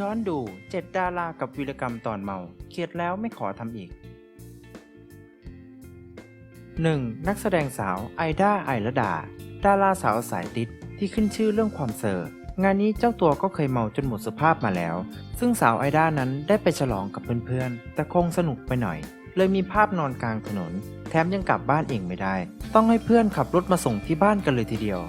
ย้อนดูเจ็ดดารากับวีรกรรมตอนเมาเข็ดแล้วไม่ขอทำอีก 1. นักแสดงสาวไอด้าไอระดา ดาราสาวสายติดที่ขึ้นชื่อเรื่องความเซอร์ งานนี้เจ้าตัวก็เคยเมาจนหมดสภาพมาแล้ว ซึ่งสาวไอด้านั้นได้ไปฉลองกับเพื่อนๆ แต่คงสนุกไปหน่อย เลยมีภาพนอนกลางถนน แถมยังกลับบ้านเองไม่ได้ ต้องให้เพื่อนขับรถมาส่งที่บ้านกันเลยทีเดียว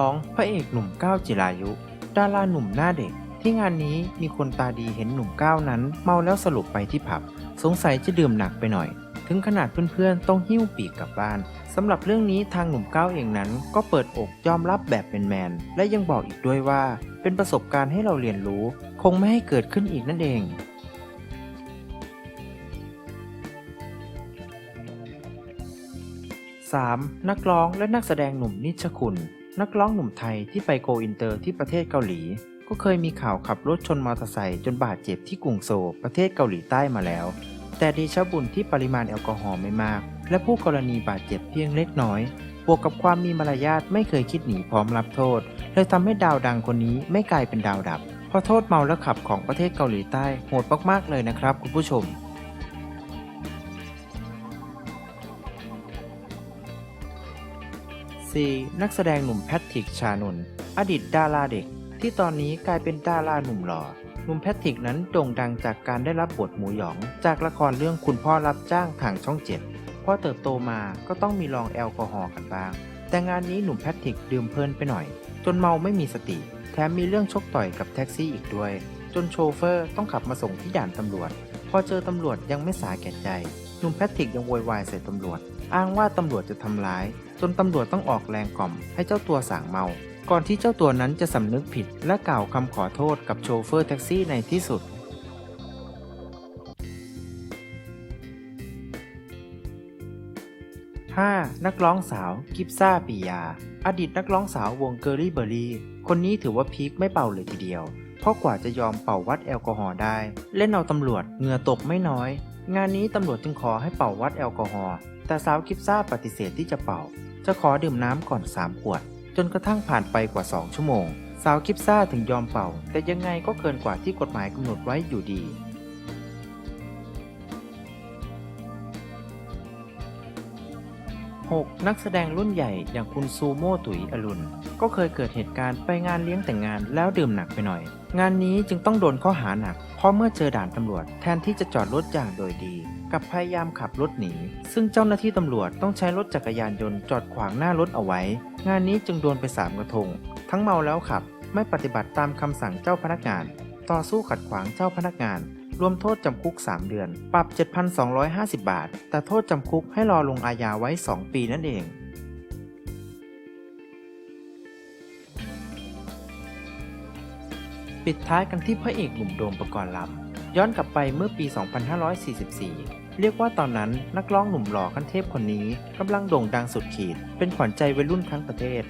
2. พระเอกหนุ่มก้าวจิรายุ ดาราหนุ่มหน้าเด็ก ที่งานนี้มีคนตาดีเห็นหนุ่มก้าวนั้น เมาแล้วสลบไปที่ผับ สงสัยจะดื่มหนักไปหน่อย ถึงขนาดเพื่อนๆ ต้องหิ้วปีกกลับบ้านสำหรับเรื่องนี้ทางหนุ่มก้าวเองนั้น ก็เปิดอกยอมรับแบบเป็นแมน และยังบอกอีกด้วยว่า เป็นประสบการณ์ให้เราเรียนรู้ คงไม่ให้เกิดขึ้นอีกนั่นเอง 3. นักร้องและนักแสดงหนุ่มนิชคุณ นักร้องหนุ่มไทยที่ไปโกอินเตอร์ที่ประเทศเกาหลี ก็เคยมีข่าวขับรถชนมอเตอร์ไซค์จนบาดเจ็บที่กรุงโซลประเทศเกาหลีใต้มาแล้ว แต่ดีชะบุญที่ปริมาณแอลกอฮอล์ไม่มาก และผู้กรณีบาดเจ็บเพียงเล็กน้อย บวกกับความมีมารยาทไม่เคยคิดหนีพร้อมรับโทษเลยทำให้ดาวดังคนนี้ไม่กลายเป็นดาวดับเพราะโทษเมาแล้วขับของประเทศเกาหลีใต้โหดมากๆเลยนะครับคุณผู้ชม 4. นักแสดงหนุ่มแพทริกชานนท์อดีตดาราเด็ก ที่ตอนนี้กลายเป็นดาราหนุ่มหล่อหนุ่มแพทริกนั้นโด่งดังจากการได้รับบทหมูหยอง จากละครเรื่องคุณพ่อรับจ้างทางช่องเจ็ดพอเติบโตมาก็ต้องมีลองแอลกอฮอล์กันบ้าง แต่งานนี้หนุ่มแพทริกดื่มเพลินไปหน่อย จนเมาไม่มีสติ แถมมีเรื่องชกต่อยกับแท็กซี่อีกด้วย จนโชเฟอร์ต้องขับมาส่งที่ด่านตำรวจ พอเจอตำรวจยังไม่สาแก่ใจหนุ่มแพทริกยังโวยวายใส่ตำรวจ อ้างว่าตำรวจจะทำร้าย จนตำรวจต้องออกแรงกล่อม ให้เจ้าตัวสั่งเมา ก่อนที่เจ้าตัวนั้นจะสำนึกผิด และกล่าวคำขอโทษกับโชเฟอร์แท็กซี่ในที่สุด 5. นักร้องสาว กิฟซ่าปิยา อดีตนักร้องสาววงเกอรี่เบอรี่ คนนี้ถือว่าพีคไม่เป่าเลยทีเดียว เพราะกว่าจะยอมเป่าวัดแอลกอฮอล์ได้ เล่นเอาตำรวจเหงื่อตกไม่น้อย งานนี้ตำรวจจึงขอให้เป่าวัดแอลกอฮอล์ แต่สาวกิฟซ่าปฏิเสธที่จะเป่า จะขอดื่มน้ำก่อน3ขวด จนกระทั่งผ่านไปกว่า2ชั่วโมง สาวกิฟซ่าถึงยอมเป่า แต่ยังไงก็เกินกว่าที่กฎหมายกำหนดไว้อยู่ดี 6. นักแสดงรุ่นใหญ่อย่างคุณซูโม่ตุ๋ยอรุณ ก็เคยเกิดเหตุการณ์ไปงานเลี้ยงแต่งงานแล้วดื่มหนักไปหน่อย งานนี้จึงต้องโดนข้อหาหนัก เพราะเมื่อเจอด่านตำรวจแทนที่จะจอดรถอย่างโดยดี กับพยายามขับรถหนี ซึ่งเจ้าหน้าที่ตำรวจต้องใช้รถจักรยานยนต์จอดขวางหน้ารถเอาไว้ งานนี้จึงโดนไปสามกระทง ทั้งเมาแล้วขับ ไม่ปฏิบัติตามคำสั่งเจ้าพนักงาน ต่อสู้ขัดขวางเจ้าพนักงาน รวมโทษจำคุก 3 เดือน ปรับ 7,250 บาท แต่โทษจำคุกให้รอลงอาญาไว้ 2 ปีนั่นเองปิดท้ายกันที่พระเอกหนุ่มโดมประกรณ์ลำย้อนกลับไปเมื่อปี 2544 เรียกว่าตอนนั้นนักร้องหนุ่มหล่อขั้นเทพคนนี้กำลังโด่งดังสุดขีด เป็นขวัญใจวัยรุ่นทั้งประเทศ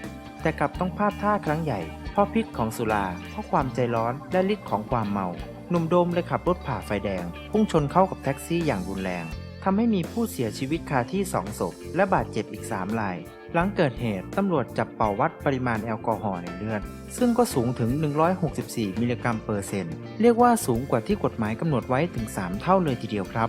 แต่กลับต้องพลาดท่าครั้งใหญ่ เพราะพิษของสุราเพราะความใจร้อนและฤทธิ์ของความเมา หนุ่มโดมเลยขับรถผ่าไฟแดง พุ่งชนเข้ากับแท็กซี่อย่างรุนแรงทำให้มีผู้เสียชีวิตคาที่2ศพและบาดเจ็บอีก3ราย หลังเกิดเหตุตำรวจจับเป่าวัดปริมาณแอลกอฮอล์ในเลือด ซึ่งก็สูงถึง 164 มิลลิกรัมเปอร์เซ็นต์ เรียกว่าสูงกว่าที่กฎหมายกำหนดไว้ถึง 3 เท่าเลยทีเดียวครับ